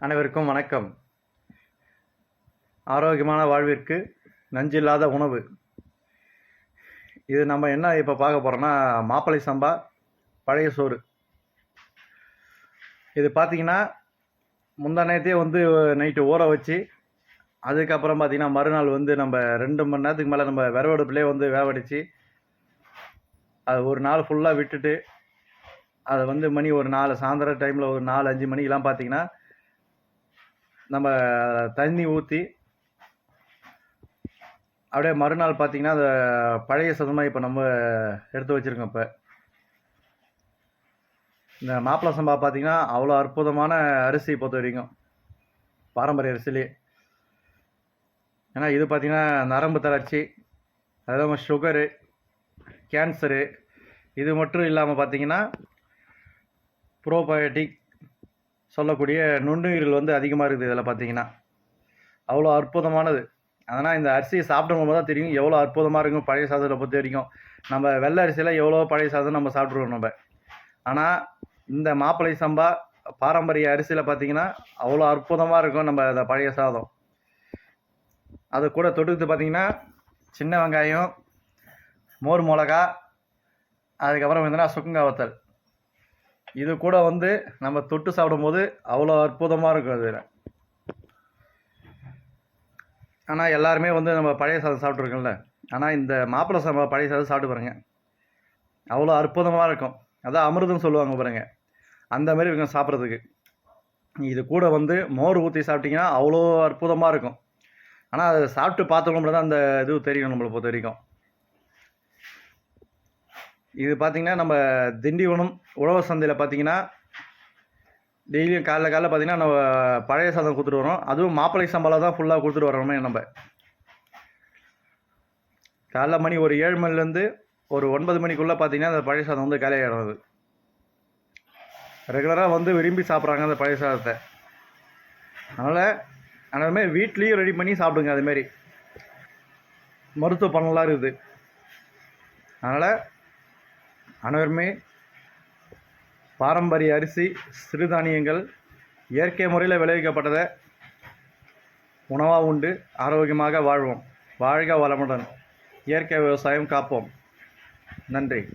அனைவருக்கும் வணக்கம். ஆரோக்கியமான வாழ்விற்கு நஞ்சில்லாத உணவு. இது நம்ம என்ன இப்போ பார்க்க போகிறோம்னா மாப்பிளை சம்பா பழைய சோறு. இது பார்த்தீங்கன்னா முந்தா நேரத்தையே வந்து நைட்டு ஊற வச்சு அதுக்கப்புறம் பார்த்திங்கன்னா மறுநாள் வந்து நம்ம ரெண்டு மணி நேரத்துக்கு மேலே நம்ம விறவடுப்புலேயே வந்து வேவடிச்சு அது ஒரு நாள் ஃபுல்லாக விட்டுட்டு அதை வந்து மணி ஒரு நாலு சாயந்தரம் டைமில் ஒரு நாலு அஞ்சு மணிக்கெலாம் பார்த்தீங்கன்னா நம்ம தண்ணி ஊற்றி அப்படியே மறுநாள் பார்த்தீங்கன்னா அந்த பழைய சதமாக இப்போ நம்ம எடுத்து வச்சுருக்கோம் இப்போ. இந்த மாப்பிள சம்பா பார்த்தீங்கன்னா அவ்வளோ அற்புதமான அரிசி பொறுத்த வரைக்கும். பாரம்பரிய அரிசிலே ஏன்னா இது பார்த்திங்கன்னா நரம்பு தளர்ச்சி அது இல்லாமல் சுகரு கேன்சரு இது மட்டும் இல்லாமல் பார்த்தீங்கன்னா ப்ரோபயோட்டிக் சொல்லக்கூடிய நுண்ணுயிர்கள் வந்து அதிகமாக இருக்குது இதில் பார்த்தீங்கன்னா அவ்வளோ அற்புதமானது. அதனால் இந்த அரிசியை சாப்பிடும்போது தான் தெரியும் எவ்வளோ அற்புதமாக இருக்கும் பழைய சாதத்தை பொறுத்த வரைக்கும். நம்ம வெள்ளை அரிசியில் எவ்வளோ பழைய சாதம் நம்ம சாப்பிட்ருவோம் நம்ம. ஆனால் இந்த மாப்பிளை சம்பா பாரம்பரிய அரிசியில் பார்த்தீங்கன்னா அவ்வளோ அற்புதமாக இருக்கும் நம்ம அந்த பழைய சாதம். அது கூட தொட்டுக்கிட்டு பார்த்தீங்கன்னா சின்ன வெங்காயம் மோர் மிளகா அதுக்கப்புறம் வந்து சுக்குங்காய் வத்தல். இது கூட வந்து நம்ம தொட்டு சாப்பிடும்போது அவ்வளோ அற்புதமாக இருக்கும் அதில் ஆனால் எல்லாருமே வந்து நம்ம பழைய சாதம் சாப்பிட்ருக்கோம்ல ஆனால் இந்த மாப்பிள்ளை சாதம் பழைய சாதம் சாப்பிட்டு பாருங்க. அவ்வளோ அற்புதமாக இருக்கும். அதான் அமிர்தம் சொல்லுவாங்க பாருங்க. அந்த மாதிரி இருக்கும் சாப்பிட்றதுக்கு. இது கூட வந்து மோர் ஊற்றி சாப்பிட்டிங்கன்னா அவ்வளோ அற்புதமாக இருக்கும். ஆனால் அதை சாப்பிட்டு பார்த்தவங்கள தான் அந்த இது தெரியும் நம்மளை பொறுத்த வரைக்கும். இது பார்த்தீங்கன்னா நம்ம திண்டிவனம் உழவர் சந்தையில் பார்த்தீங்கன்னா டெய்லியும் காலைல காலைல பார்த்தீங்கன்னா நம்ம பழைய சாதம் கொடுத்துட்டு வரோம். அதுவும் மாப்பிளை சம்பளம் தான் ஃபுல்லாக கொடுத்துட்டு வரோமே நம்ம. காலைல மணி ஒரு ஏழு மணிலேருந்து ஒரு ஒன்பது மணிக்குள்ளே பார்த்தீங்கன்னா அந்த பழைய சாதம் வந்து காலியாகிடும் ரெகுலராக வந்து விரும்பி சாப்பிட்றாங்க அந்த பழைய சாதத்தை. அதனால் அதனாலுமே வீட்லேயும் ரெடி பண்ணி சாப்பிடுங்க அதுமாரி மருத்துவ பலனெலாம் இருக்குது. அதனால் அனைவருமே பாரம்பரிய அரிசி சிறுதானியங்கள் இயற்கை முறையில் விளைவிக்கப்பட்டதை உணவாக உண்டு ஆரோக்கியமாக வாழ்வோம். வாழ்க வளமுடன். இயற்கை விவசாயம் காப்போம். நன்றி.